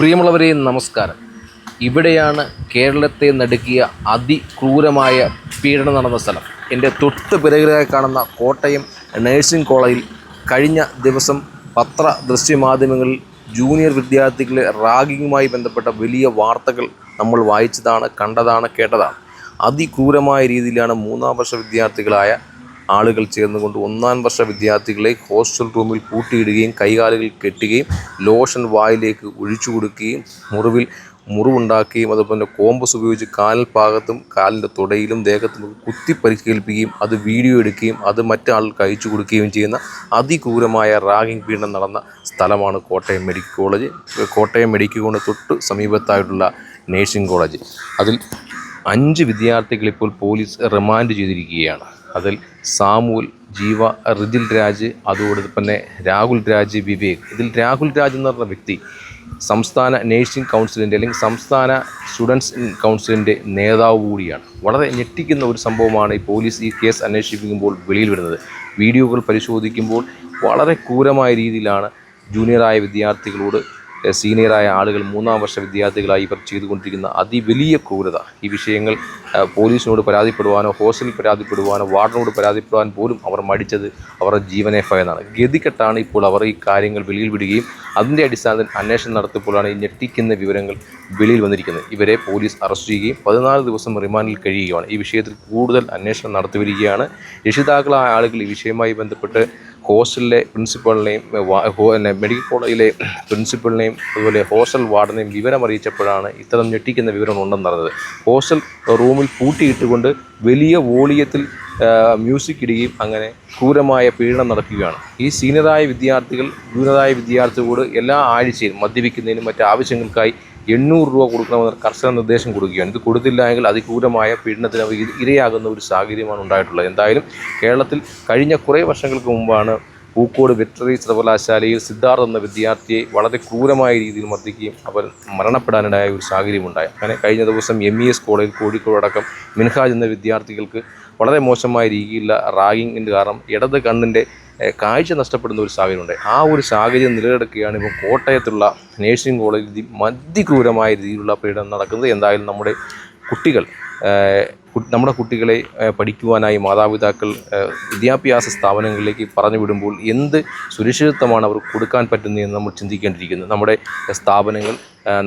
പ്രിയമുള്ളവരെ നമസ്കാരം. ഇവിടെയാണ് കേരളത്തെ നടുക്കിയ അതിക്രൂരമായ പീഡനം നടന്ന സ്ഥലം. എന്റെ തൊട്ട് പിറകിലായി കാണുന്ന കോട്ടയം നഴ്സിംഗ് കോളേജിൽ കഴിഞ്ഞ ദിവസം പത്ര ദൃശ്യമാധ്യമങ്ങളിൽ ജൂനിയർ വിദ്യാർത്ഥികളെ റാഗിങ്ങുമായി ബന്ധപ്പെട്ട വലിയ വാർത്തകൾ നമ്മൾ വായിച്ചതാണ് കണ്ടതാണ് കേട്ടതാണ്. അതിക്രൂരമായ രീതിയിലാണ് മൂന്നാം വർഷ വിദ്യാർത്ഥികളായ ആളുകൾ ചേർന്നുകൊണ്ട് ഒന്നാം വർഷ വിദ്യാർത്ഥികളെ ഹോസ്റ്റൽ റൂമിൽ പൂട്ടിയിടുകയും കൈകാലുകൾ കെട്ടുകയും ലോഷൻ വായിലേക്ക് ഒഴിച്ചു കൊടുക്കുകയും മുറിവിൽ മുറിവുണ്ടാക്കുകയും അതുപോലെ കോമ്പസ് ഉപയോഗിച്ച് കാലിൽ പാകത്തും കാലിന്റെ തുടയിലും ദേഹത്തും കുത്തി പരിക്കേൽപ്പിക്കുകയും അത് വീഡിയോ എടുക്കുകയും അത് മറ്റാൾക്ക് അയച്ചു കൊടുക്കുകയും ചെയ്യുന്ന അതിക്രൂരമായ റാഗിംഗ് പീഡനം നടന്ന സ്ഥലമാണ് Kottayam medical college. Kottayam medical college തൊട്ട് സമീപത്തായിട്ടുള്ള നേഴ്സിംഗ് കോളേജ്. അതിൽ അഞ്ച് വിദ്യാർത്ഥികൾ ഇപ്പോൾ പോലീസ് റിമാൻഡ് ചെയ്തിരിക്കുകയാണ്. അതിൽ സാമുൽ ജീവ റിജിൽ രാജ് അതോടെ തന്നെ രാഹുൽ രാജ് വിവേക്. ഇതിൽ രാഹുൽ രാജ് എന്ന് പറഞ്ഞ വ്യക്തി സംസ്ഥാന നേഴ്സിംഗ് കൗൺസിലിന്റെ അല്ലെങ്കിൽ സംസ്ഥാന സ്റ്റുഡൻസ് കൗൺസിലിന്റെ നേതാവ് കൂടിയാണ്. വളരെ ഞെട്ടിക്കുന്ന ഒരു സംഭവമാണ് ഈ പോലീസ് ഈ കേസ് അന്വേഷിപ്പിക്കുമ്പോൾ വെളിയിൽ വരുന്നത്. വീഡിയോകൾ പരിശോധിക്കുമ്പോൾ വളരെ ക്രൂരമായ രീതിയിലാണ് ജൂനിയറായ വിദ്യാർത്ഥികളോട് സീനിയറായ ആളുകൾ മൂന്നാം വർഷ വിദ്യാർത്ഥികളായി ഇവർ ചെയ്തുകൊണ്ടിരിക്കുന്ന അതിവലിയ ക്രൂരത. ഈ വിഷയങ്ങൾ പോലീസിനോട് പരാതിപ്പെടുവാനോ ഹോസ്റ്റലിൽ പരാതിപ്പെടുവാനോ വാർഡിനോട് പരാതിപ്പെടുവാൻ പോലും അവർ മടിച്ചത് അവരുടെ ജീവനെ ഭയന്നാണ് ഗതികെട്ടാണ് ഇപ്പോൾ അവർ ഈ കാര്യങ്ങൾ വെളിയിൽ വിടുകയും അതിന്റെ അടിസ്ഥാനത്തിൽ അന്വേഷണം നടത്തിയപ്പോഴാണ് ഈ ഞെട്ടിക്കുന്ന വിവരങ്ങൾ വെളിയിൽ വന്നിരിക്കുന്നത്. ഇവരെ പോലീസ് അറസ്റ്റ് ചെയ്യുകയും പതിനാല് ദിവസം റിമാൻഡിൽ കഴിയുകയാണ് ഈ വിഷയത്തിൽ കൂടുതൽ അന്വേഷണം നടത്തി വരികയാണ്. രക്ഷിതാക്കളായ ആളുകൾ ഈ വിഷയവുമായി ബന്ധപ്പെട്ട് ഹോസ്റ്റലിലെ പ്രിൻസിപ്പളിനെയും മെഡിക്കൽ കോളേജിലെ പ്രിൻസിപ്പളിനെയും അതുപോലെ ഹോസ്റ്റൽ വാർഡിനെയും വിവരമറിയിച്ചപ്പോഴാണ് ഇത്തരം ഞെട്ടിക്കുന്ന വിവരം ഉണ്ടെന്നറിഞ്ഞത് ഹോസ്റ്റൽ റൂമിൽ പൂട്ടിയിട്ടുകൊണ്ട് വലിയ വോളിയത്തിൽ മ്യൂസിക് ഇടുകയും അങ്ങനെ ക്രൂരമായ പീഡനം നടക്കുകയാണ്. ഈ സീനിയറായ വിദ്യാർത്ഥികൾ ജൂനിയറായ വിദ്യാർത്ഥികളോട് എല്ലാ ആഴ്ചയും മദ്യപിക്കുന്നതിനും മറ്റു ആവശ്യങ്ങൾക്കായി എണ്ണൂറ് രൂപ കൊടുക്കണമെന്ന് കർശന നിർദ്ദേശം കൊടുക്കുകയാണ്. ഇത് കൊടുത്തില്ല എങ്കിൽ അതിക്രൂരമായ പീഡനത്തിന് അവർ ഇരയാകുന്ന ഒരു സാഹചര്യമാണ് ഉണ്ടായിട്ടുള്ളത്. എന്തായാലും കേരളത്തിൽ കഴിഞ്ഞ കുറേ വർഷങ്ങൾക്ക് മുമ്പാണ് പൂക്കോട് വെറ്ററി സർവകലാശാലയിൽ സിദ്ധാർത്ഥ എന്ന വിദ്യാർത്ഥിയെ വളരെ ക്രൂരമായ രീതിയിൽ മർദ്ദിക്കുകയും അവർ മരണപ്പെടാനിടയായ ഒരു സാഹചര്യമുണ്ടായി. അങ്ങനെ കഴിഞ്ഞ ദിവസം എം ഇ എസ് കോളേജിൽ കോഴിക്കോടക്കം മിൻഹാജ് എന്ന വിദ്യാർത്ഥികൾക്ക് വളരെ മോശമായ രീതിയിലുള്ള റാഗിങ്ങിന്റെ കാരണം ഇടത് കണ്ണിന്റെ കാഴ്ച നഷ്ടപ്പെടുന്ന ഒരു സാഹചര്യമുണ്ട്. ആ ഒരു സാഹചര്യം നിലനിൽക്കുകയാണ് ഇപ്പോൾ കോട്ടയത്തുള്ള നേഴ്സിംഗ് കോളേജിൽ മധ്യക്രൂരമായ രീതിയിലുള്ള പീഡനം നടക്കുന്നത്. എന്തായാലും നമ്മുടെ കുട്ടികൾ നമ്മുടെ കുട്ടികളെ പഠിക്കുവാനായി മാതാപിതാക്കൾ വിദ്യാഭ്യാസ സ്ഥാപനങ്ങളിലേക്ക് പറഞ്ഞു വിടുമ്പോൾ എന്ത് സുരക്ഷിതത്വമാണ് അവർ കൊടുക്കാൻ പറ്റുന്നതെന്ന് നമ്മൾ ചിന്തിക്കേണ്ടിയിരിക്കുന്നു. നമ്മുടെ സ്ഥാപനങ്ങൾ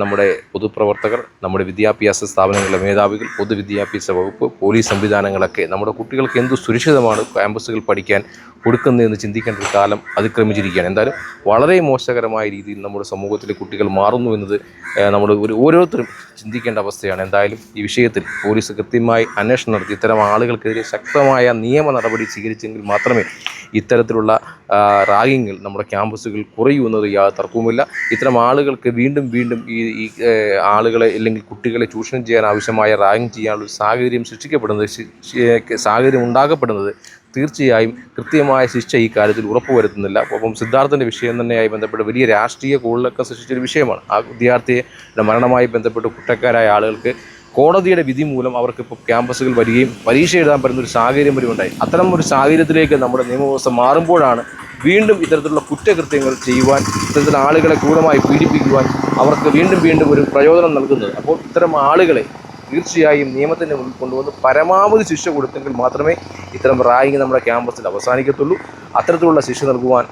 നമ്മുടെ പൊതുപ്രവർത്തകർ നമ്മുടെ വിദ്യാഭ്യാസ സ്ഥാപനങ്ങളിലെ മേധാവികൾ പൊതുവിദ്യാഭ്യാസ വകുപ്പ് പോലീസ് സംവിധാനങ്ങളൊക്കെ നമ്മുടെ കുട്ടികൾക്ക് എന്ത് സുരക്ഷിതമാണ് ക്യാമ്പസുകൾ പഠിക്കാൻ കൊടുക്കുന്നതെന്ന് ചിന്തിക്കേണ്ട ഒരു കാലം അതിക്രമിച്ചിരിക്കുകയാണ്. എന്തായാലും വളരെ മോശകരമായ രീതിയിൽ നമ്മുടെ സമൂഹത്തിലെ കുട്ടികൾ മാറുന്നു എന്നത് നമ്മൾ ഒരു ഓരോരുത്തരും ചിന്തിക്കേണ്ട അവസ്ഥയാണ്. എന്തായാലും ഈ വിഷയത്തിൽ പോലീസ് കൃത്യമായി അന്വേഷണം നടത്തി. ഇത്തരം ആളുകൾക്കെതിരെ ശക്തമായ നിയമ നടപടി സ്വീകരിച്ചെങ്കിൽ മാത്രമേ ഇത്തരത്തിലുള്ള റാഗിങ്ങിൽ നമ്മുടെ ക്യാമ്പസുകൾ കുറയൂ എന്നത് യാതൊരു തർക്കവുമില്ല ഇത്തരം ആളുകൾക്ക് വീണ്ടും വീണ്ടും ഈ ഈ ആളുകളെ അല്ലെങ്കിൽ കുട്ടികളെ ചൂഷണം ചെയ്യാൻ ആവശ്യമായ റാഗിങ് ചെയ്യാനുള്ള സാഹചര്യം സൃഷ്ടിക്കപ്പെടുന്നത് സാഹചര്യം ഉണ്ടാക്കപ്പെടുന്നത് തീർച്ചയായും കൃത്യമായ ശിക്ഷ ഈ കാര്യത്തിൽ ഉറപ്പുവരുത്തുന്നില്ല. അപ്പം സിദ്ധാർത്ഥന്റെ വിഷയം തന്നെയായി ബന്ധപ്പെട്ട് വലിയ രാഷ്ട്രീയ കൂടുതലൊക്കെ സൃഷ്ടിച്ചൊരു വിഷയമാണ്. ആ വിദ്യാർത്ഥിയെ മരണമായി ബന്ധപ്പെട്ട് കുറ്റക്കാരായ ആളുകൾക്ക് കോടതിയുടെ വിധി മൂലം അവർക്ക് ഇപ്പോൾ ക്യാമ്പസുകൾ വരികയും പരീക്ഷ എഴുതാൻ പറ്റുന്ന ഒരു സാഹചര്യം വരെ ഉണ്ടായി. അത്തരം ഒരു സാഹചര്യത്തിലേക്ക് നമ്മുടെ നിയമവ്യവസ്ഥ മാറുമ്പോഴാണ് വീണ്ടും ഇത്തരത്തിലുള്ള കുറ്റകൃത്യങ്ങൾ ചെയ്യുവാൻ ഇത്തരത്തിലുള്ള ആളുകളെ ക്രൂരമായി പീഡിപ്പിക്കുവാൻ അവർക്ക് വീണ്ടും വീണ്ടും ഒരു പ്രയോജനം നൽകുന്നത്. അപ്പോൾ ഇത്തരം ആളുകളെ തീർച്ചയായും നിയമത്തിന്റെ മുന്നിൽ കൊണ്ടുവന്ന് പരമാവധി ശിക്ഷ കൊടുത്തെങ്കിൽ മാത്രമേ ഇത്തരം റായിങ് നമ്മുടെ ക്യാമ്പസിൽ അവസാനിക്കത്തുള്ളൂ. അത്തരത്തിലുള്ള ശിക്ഷ നൽകുവാൻ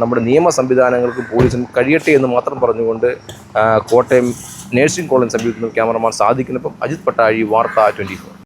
നമ്മുടെ നിയമ സംവിധാനങ്ങൾക്കും പോലീസിനും കഴിയട്ടെ എന്ന് മാത്രം പറഞ്ഞുകൊണ്ട് കോട്ടയം നേഴ്സിംഗ് കോളേജ് സമീപത്ത് ക്യാമറമാൻ സാധിക്കുന്നപ്പം അജിത് പട്ടാഴി വാർത്ത ട്വന്റി